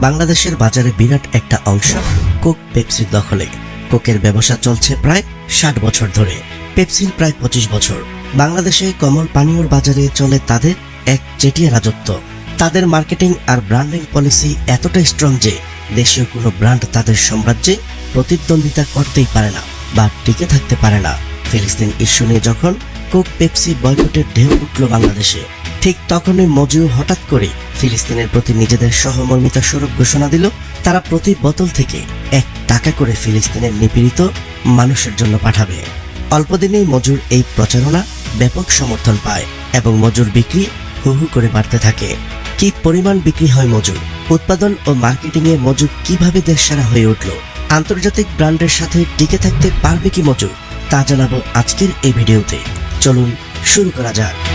বাংলাদেশের বাজারে বিরাট একটা অংশ কোক পেপসির দখলে। কোকের ব্যবসা চলছে প্রায় ষাট বছর ধরে। পেপসির প্রায় পঁচিশ বছর। বাংলাদেশে কমল পানীয়র বাজারে চলে তাদের এক চেটিয়া রাজত্ব। তাদের মার্কেটিং আর ব্র্যান্ডিং পলিসি এতটাই স্ট্রং যে দেশীয় কোনো ব্র্যান্ড তাদের সাম্রাজ্যে প্রতিদ্বন্দ্বিতা করতেই পারে না বা টিকে থাকতে পারে না। ফিলিস্তিন ইস্যু নিয়ে যখন কোক পেপসি বয়কটের ঢেউ উঠল বাংলাদেশে, ঠিক তখনই মজু হঠাৎ করে ফিলিস্তিনের প্রতি নিজেদের সহমর্মিতা স্বরূপ ঘোষণা দিল, তারা প্রতি বোতল থেকে এক টাকা করে ফিলিস্তিনের নিপীড়িত মানুষের জন্য পাঠাবে। অল্পদিনেই মজুর এই প্রচারণা ব্যাপক সমর্থন পায় এবং মজুর বিক্রি হু হু করে বাড়তে থাকে। কি পরিমাণ বিক্রি হয় মজুর? উৎপাদন ও মার্কেটিং এ মজুর কীভাবে দেশসারা হয়ে উঠল? আন্তর্জাতিক ব্র্যান্ডের সাথে টিকে থাকতে পারবে কি মজুর? তা জানাব আজকের এই ভিডিওতে। চলুন, শুরু করা যাক।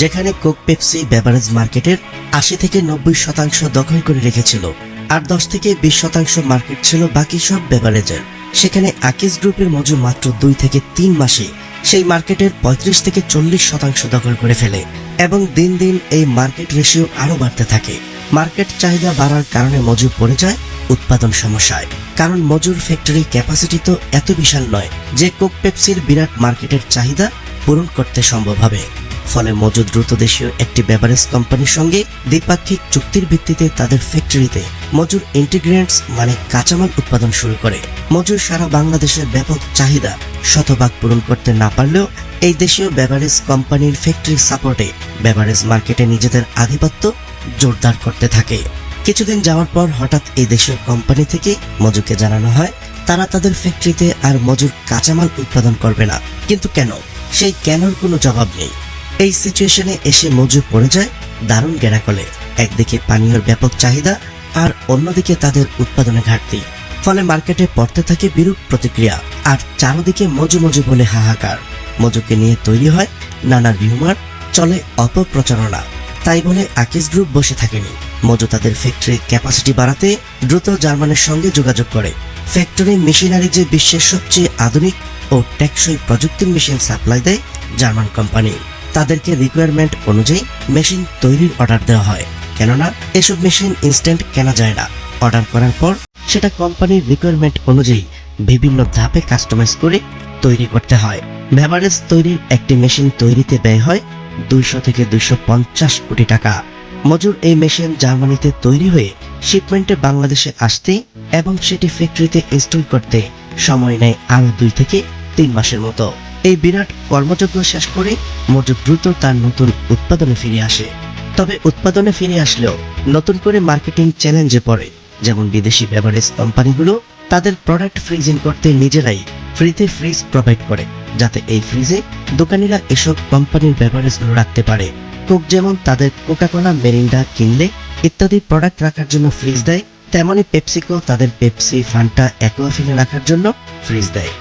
যেখানে কোক পেপসি বেভারেজ মার্কেটের আশি থেকে নব্বই শতাংশ দখল করে রেখেছিল, আর দশ থেকে বিশ শতাংশ মার্কেট ছিল বাকি সব বেভারেজের। সেখানে আকিস গ্রুপের মজুর মাত্র দুই থেকে তিন মাসে সেই মার্কেটের পঁয়ত্রিশ থেকে চল্লিশ শতাংশ দখল করে ফেলে, এবং দিন দিন এই মার্কেট রেশিও আরও বাড়তে থাকে। মার্কেট চাহিদা বাড়ার কারণে মজুর পড়ে যায় উৎপাদন সমস্যায়। কারণ মজুর ফ্যাক্টরি ক্যাপাসিটি তো এত বিশাল নয় যে কোক পেপসির বিরাট মার্কেটের চাহিদা পূরণ করতে সম্ভব হবে। ফলে মজুদ দ্রুত দেশীয় একটি বেভারেজ কোম্পানির সঙ্গে দ্বিপাক্ষিক চুক্তির ভিত্তিতে তাদের ফ্যাক্টরিতে মজুর ইন্টিগ্রেন্টস মানে কাঁচামাল উৎপাদন শুরু করে। মজুর সারা বাংলাদেশের ব্যাপক চাহিদা শতভাগ পূরণ করতে না পারলেও এই দেশীয় বেভারেজ কোম্পানির ফ্যাক্টরি সাপোর্টে বেভারেজ মার্কেটে নিজেদের আধিপত্য জোরদার করতে থাকে। কিছুদিন যাওয়ার পর হঠাৎ এই দেশীয় কোম্পানি থেকে মজুকে জানানো হয়, তারা তাদের ফ্যাক্টরিতে আর মজুর কাঁচামাল উৎপাদন করবে না। কিন্তু কেন? সেই কেনর কোনো জবাব নেই। এই সিচুয়েশনে এসে মজুর পড়ে যায়, দারুণ গেরাকলে একদিকে পানীয়র ব্যাপক চাহিদা আর অন্যদিকে তাদের উৎপাদনে ঘাটতি। ফলে মার্কেটে পড়তে থাকে বিরূপ প্রতিক্রিয়া, আর চারদিকে মজু মজু বলে হাহাকার। মজুকে নিয়ে তৈরি হয় নানা রিউমার, চলে অপপ্রচারণা। তাই বলে আকিস গ্রুপ বসে থাকেনি। মজু তাদের ফ্যাক্টরির ক্যাপাসিটি বাড়াতে দ্রুত জার্মানের সঙ্গে যোগাযোগ করে। ফ্যাক্টরি মেশিনারি যে বিশ্বের সবচেয়ে আধুনিক ও টেকসই প্রযুক্তির মেশিন সাপ্লাই দেয় জার্মান কোম্পানি তাদেরকে রিকোয়ারমেন্ট অনুযায়ী মেশিন তৈরির অর্ডার দেওয়া হয়। কেননা, এসব মেশিন ইনস্ট্যান্ট কেনা যায় না। অর্ডার করার পর, সেটা কোম্পানির রিকোয়ারমেন্ট অনুযায়ী বিভিন্ন ধাপে কাস্টমাইজ করে তৈরি করতে হয়। বেভারেজ তৈরির একটি মেশিন তৈরিতে ব্যয় হয় দুইশো থেকে দুইশো পঞ্চাশ কোটি টাকা। মজুর এই মেশিন জার্মানিতে তৈরি হয়ে শিপমেন্টে বাংলাদেশে আসতে এবং সেটি ফ্যাক্টরিতে ইনস্টল করতে সময় নেয় আরও দুই থেকে তিন মাসের মতো। এই বিরাট কর্মযজ্ঞ শেষ করে মজুর দ্রুত তার নতুন উৎপাদনে ফিরে আসে। তবে উৎপাদনে ফিরে আসলেও নতুন করে মার্কেটিং চ্যালেঞ্জে পড়ে। যেমন বিদেশি বেভারেজ কোম্পানিগুলো তাদের প্রোডাক্ট ফ্রিজিং করতে নিজেরাই ফ্রিতে ফ্রিজ প্রোভাইড করে, যাতে এই ফ্রিজে দোকানিরা এসব কোম্পানির বেভারেজগুলো রাখতে পারে। কোক যেমন তাদের কোকাকোলা মেরিন্ডা কিনলে ইত্যাদি প্রোডাক্ট রাখার জন্য ফ্রিজ দেয়, তেমনি পেপসিকো তাদের পেপসি ফান্টা অ্যাকোয়াফিনে রাখার জন্য ফ্রিজ দেয়।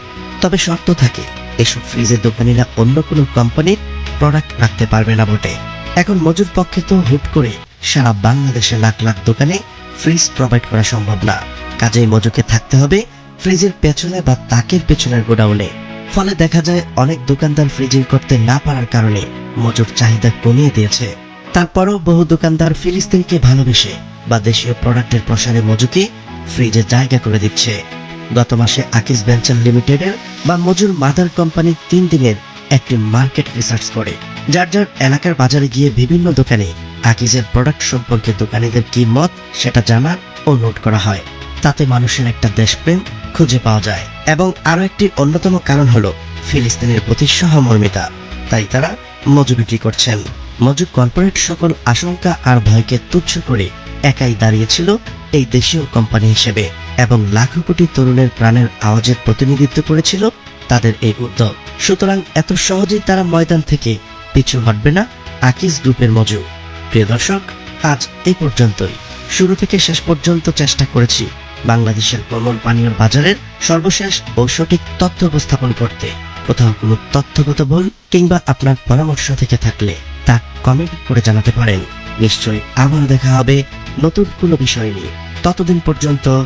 তবে শর্ত থাকে এসব ফ্রিজের দোকানিরা অন্য কোনো কোম্পানির প্রোডাক্ট রাখতে পারবে না বটে। এখন মজুর পক্ষে তো হুট করে সারা বাংলাদেশে লাখ লাখ দোকানে ফ্রিজ প্রোভাইড করা সম্ভব না। কাজেই মজুকে থাকতে হবে ফ্রিজের পেছনে বা তাকের পেছনের গোডাউনে। ফলে দেখা যায় অনেক দোকানদার ফ্রিজিং করতে না পারার কারণে মজুর চাহিদা কমিয়ে দিয়েছে। তারপরও বহু দোকানদার ফিলিস্তিনকে ভালোবেসে বা দেশীয় প্রোডাক্টের প্রসারে মজুকে ফ্রিজে জায়গা করে দিচ্ছে। গত মাসে আকিস ভেঞ্চার লিমিটেডের বা মজুর মাদার কোম্পানির তিন দিনের একটি মার্কেট রিসার্চ করে। যার যার এলাকার বাজারে গিয়ে বিভিন্ন দোকানে আকিজের প্রোডাক্ট সম্পর্কে দোকানিদের কি মত, সেটা জানা ও নোট করা হয়। তাতে মানুষের একটা দেশপ্রেম খুঁজে পাওয়া যায়। এবং আরও একটি অন্যতম কারণ হলো ফিলিস্তিনের প্রতি সহমর্মিতা। তাই তারা মজু বিক্রি করছেন। মজু কর্পোরেট সকল আশঙ্কা আর ভয়কে তুচ্ছ করে একাই দাঁড়িয়েছিল এই দেশীয় কোম্পানি হিসেবে। এবং লাখো কোটি তরুণের প্রাণের আওয়াজের প্রতিনিধিত্ব করেছিল তাদের এই উদ্যোগ। সুতরাং এত সহজেই তারা ময়দান থেকে পিছু হটবে না, আকিস গ্রুপের মজু প্রিয় দর্শক, আজ এই পর্যন্তই। শুরু থেকে শেষ পর্যন্ত চেষ্টা করেছি বাংলাদেশের কমল পানীয় বাজারের সর্বশেষ ও সঠিক তথ্য উপস্থাপন করতে। কোথাও কোনো তথ্যগত ভুল কিংবা আপনার পরামর্শ থেকে থাকলে তা কমেন্ট করে জানাতে পারেন। নিশ্চয়ই আবার দেখা হবে নতুন কোনো বিষয় নিয়ে। ততদিন পর্যন্ত